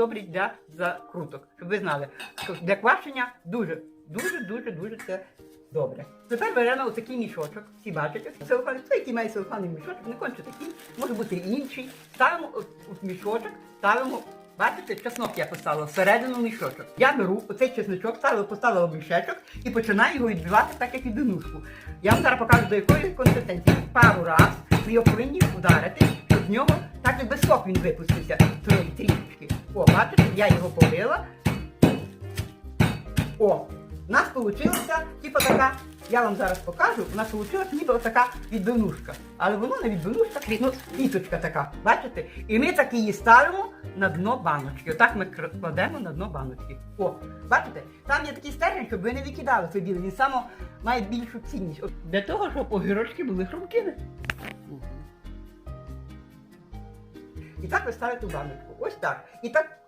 добрі для закруток. Щоб ви знали, для квашення дуже, дуже, дуже, дуже це добре. Тепер беремо отакий мішочок. Всі бачите, целофан, той, який має целофанний мішочок, не конче такий, може бути інший. Ставимо от мішочок, ставимо. Бачите, чеснок я поставила всередину мішочок. Я беру оцей чесночок, ставила, поставила в мішечок і починаю його відбивати так, як відбивнушку. Я вам зараз покажу, до якої консистенції. Пару раз ви його повинні вдарити, щоб з нього так якби сок він випустився. Трішечки. О, бачите, я його полила. О, у нас вийшло, типу така, я вам зараз покажу, у нас вийшла ніби така відбивнушка. Але воно не відбивнушка, ну, квіточка така, бачите? І ми так її ставимо на дно баночки. Отак ми кладемо на дно баночки. О, бачите? Там є такий стержень, щоб ви не викидали цей білий. Він саме має більшу цінність. От для того, щоб огірочки були хрумкими. І так ви ставите в баночку. Ось так. І так